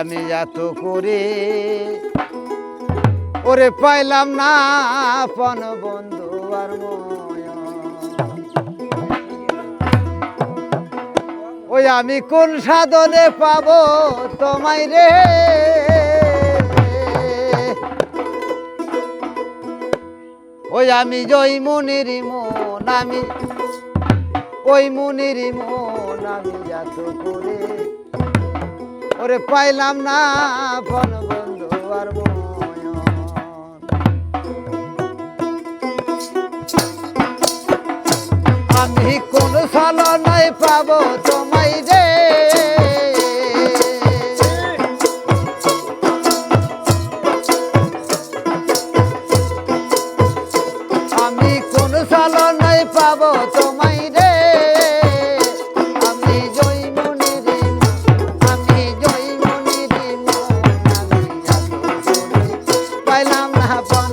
আমি এত করে। ওরে পাইলাম না পন বন্ধু আর ওই আমি কোন সাধনে পাবো তোমায় রে? ওই আমি জয় মনির মন আমি, ওই মনির মন আমি এত করে। ওরে পাইলাম না বন বন্ধু আর। আমি কোন সালনায় পাবো তোমায় পাইলাম না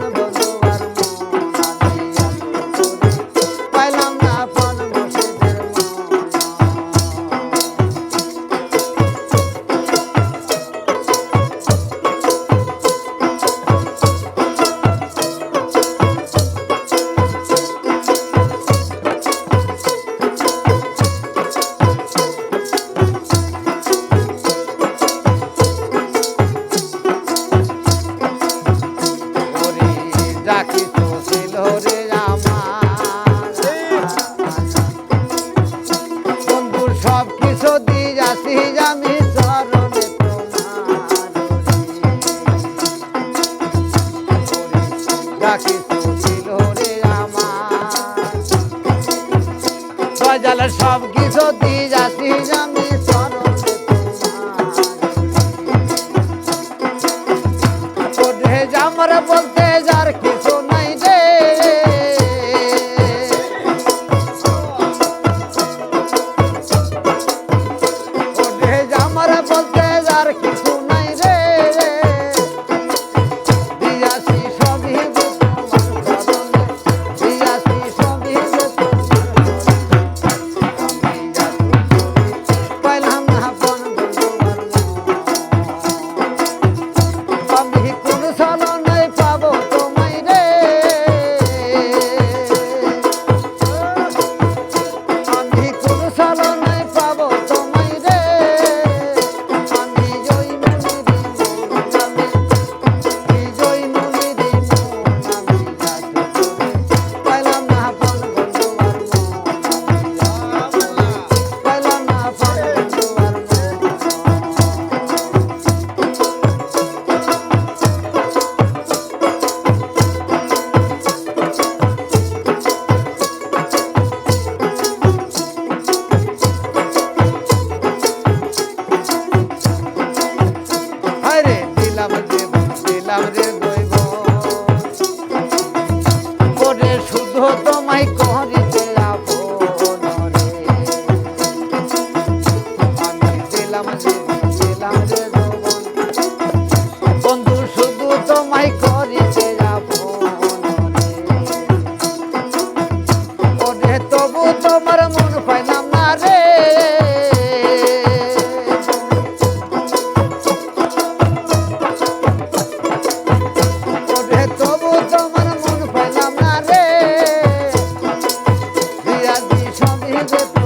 বাজালে সব কিছু দিয়ে যাচ্ছি। আমি চরণে ওরে বলতে ছিলাম ছিলাম রে বন্ধু, শুধু তোমায় করেছে ওরে, তবু তোমার মন পাইলাম না রে। তোমার মন পাইলাম না রে। সঙ্গে